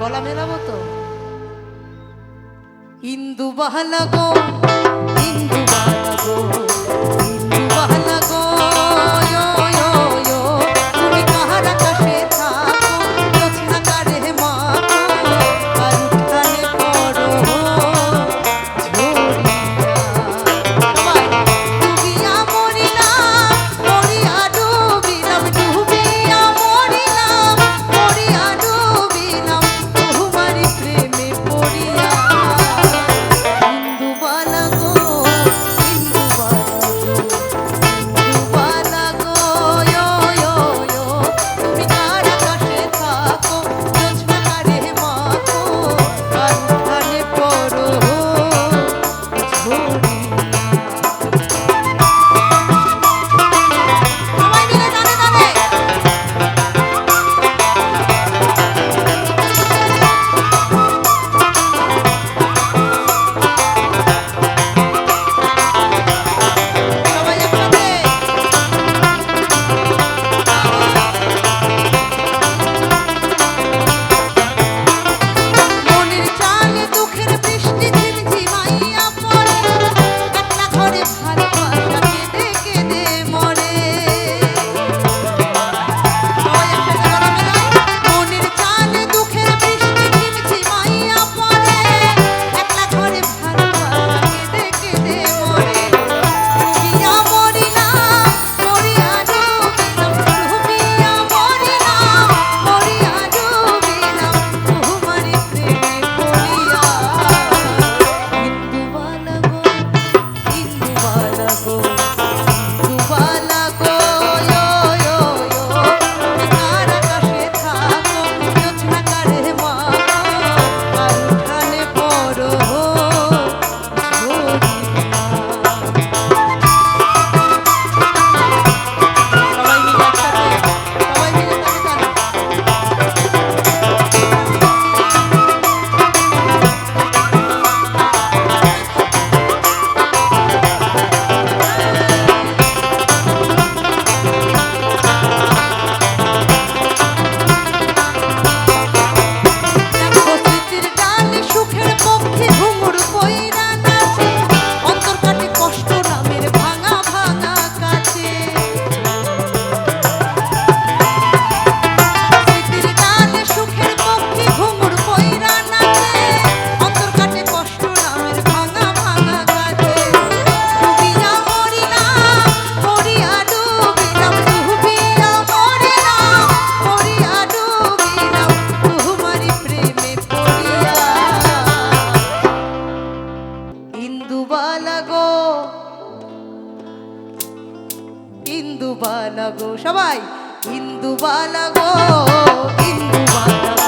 গলা মেলাবো তো ইন্দু বাহালা গো ইন্দু বাহালা ইন্দু বালা গো সবাই ইন্দু বালা গো ইন্দু বালা